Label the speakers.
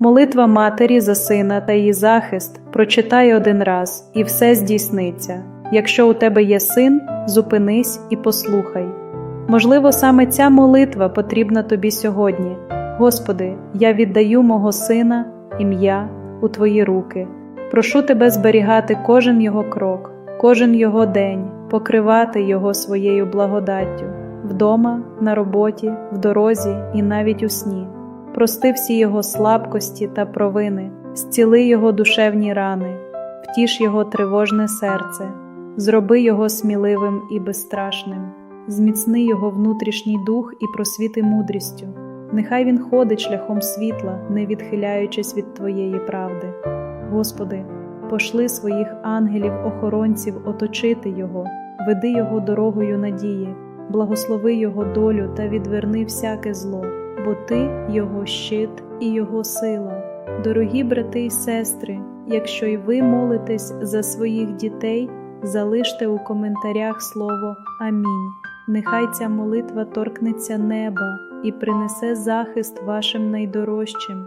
Speaker 1: Молитва матері за сина та її захист прочитай один раз, і все здійсниться. Якщо у тебе є син, зупинись і послухай. Можливо, саме ця молитва потрібна тобі сьогодні. Господи, я віддаю мого сина, ім'я у Твої руки. Прошу Тебе зберігати кожен його крок, кожен його день, покривати його своєю благодаттю вдома, на роботі, в дорозі і навіть у сні. Прости всі його слабкості та провини, зціли його душевні рани, втіш його тривожне серце, зроби його сміливим і безстрашним, зміцни його внутрішній дух і просвіти мудрістю. Нехай він ходить шляхом світла, не відхиляючись від Твоєї правди. Господи, пошли своїх ангелів-охоронців оточити Його, веди Його дорогою надії, благослови Його долю та відверни всяке зло, бо Ти Його щит і Його сила. Дорогі брати і сестри, якщо й ви молитесь за своїх дітей, залиште у коментарях слово Амінь. Нехай ця молитва торкнеться неба і принесе захист вашим найдорожчим.